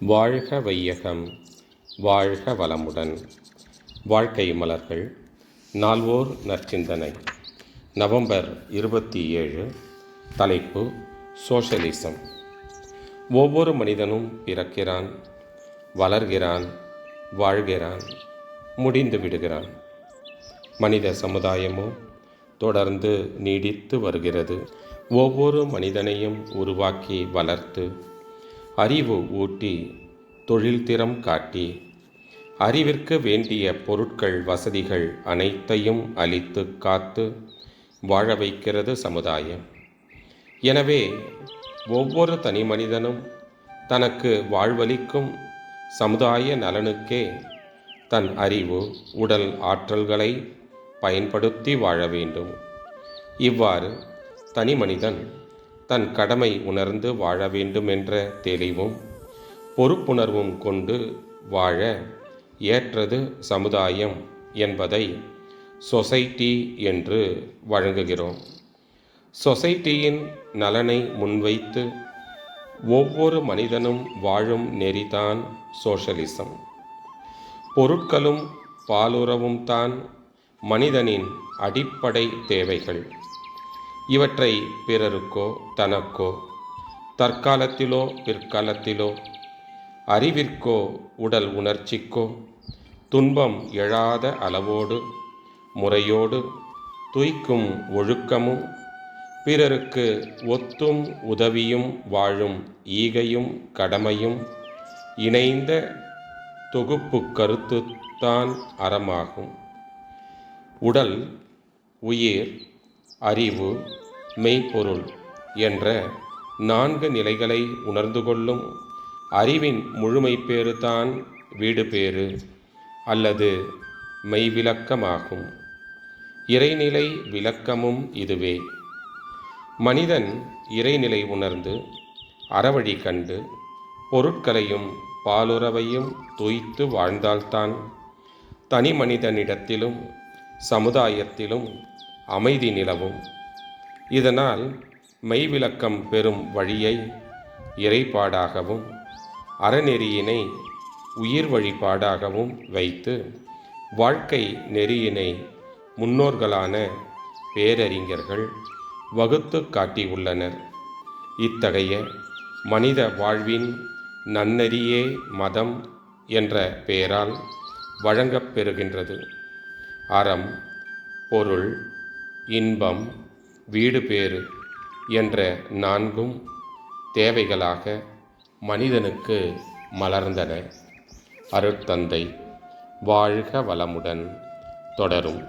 வாழ்க வையகம் வாழ்க வளமுடன். வாழ்க்கை மலர்கள் நால்வோர் நற்சிந்தனை. நவம்பர் இருபத்தி ஏழு தலைப்பு சோஷலிசம் ஒவ்வொரு மனிதனும் பிறக்கிறான் வளர்கிறான் வாழ்கிறான் முடிந்து விடுகிறான். மனித சமுதாயமோ தொடர்ந்து நீடித்து வருகிறது. ஒவ்வொரு மனிதனையும் உருவாக்கி வளர்த்து அறிவு ஊட்டி தொழில்திறம் காட்டி அறிவிற்கு வேண்டிய பொருட்கள் வசதிகள் அனைத்தையும் அளித்து காத்து வாழ வைக்கிறது சமுதாயம். எனவே ஒவ்வொரு தனி மனிதனும் தனக்கு வாழ்வளிக்கும் சமுதாய நலனுக்கே தன் அறிவு உடல் ஆற்றல்களை பயன்படுத்தி வாழ வேண்டும். இவ்வாறு தனி மனிதன் தன் கடமை உணர்ந்து வாழ வேண்டும் என்ற தெளிவும் பொறுப்புணர்வும் கொண்டு வாழ ஏற்றது சமுதாயம் என்பதை சொசைட்டி என்று வழங்குகிறோம். சொசைட்டியின் நலனை முன்வைத்து ஒவ்வொரு மனிதனும் வாழும் நெறிதான் சோஷலிசம். பொருட்களும் பாலுறவும் தான் மனிதனின் அடிப்படை தேவைகள். இவற்றை பிறருக்கோ தனக்கோ தற்காலத்திலோ பிற்காலத்திலோ அறிவிற்கோ உடல் உணர்ச்சிக்கோ துன்பம் எழாத அளவோடு முறையோடு துய்க்கும் ஒழுக்கமும் பிறருக்கு ஒத்தும் உதவியும் வாழும் ஈகையும் கடமையும் இணைந்த தொகுப்பு கருத்துத்தான் அறமாகும். உடல் உயிர் அறிவு மெய்ப்பொருள் என்ற நான்கு நிலைகளை உணர்ந்து கொள்ளும் அறிவின் முழுமை பேறு தான் வீடு பேறு அல்லது மெய்விளக்கமாகும். இறைநிலை விளக்கமும் இதுவே. மனிதன் இறைநிலை உணர்ந்து அறவழி கண்டு பொருட்களையும் பாலுறவையும் துய்த்து வாழ்ந்தால்தான் தனி மனிதனிடத்திலும் சமுதாயத்திலும் அமைதி நிலவும். இதனால் மெய்விளக்கம் பெறும் வழியை இறைப்பாடாகவும் அறநெறியினை உயிர் வழிபாடாகவும் வைத்து வாழ்க்கை நெறியினை முன்னோர்களான பேரறிஞர்கள் வகுத்து காட்டியுள்ளனர். இத்தகைய மனித வாழ்வின் நன்னெறியே மதம் என்ற பெயரால் வழங்கப்பெறுகின்றது அறம் பொருள் இன்பம் வீடு பேறு என்ற நான்கும் தேவைகளாக மனிதனுக்கு மலர்ந்தன. அருட்தந்தை வாழ்க வளமுடன் தொடரும்.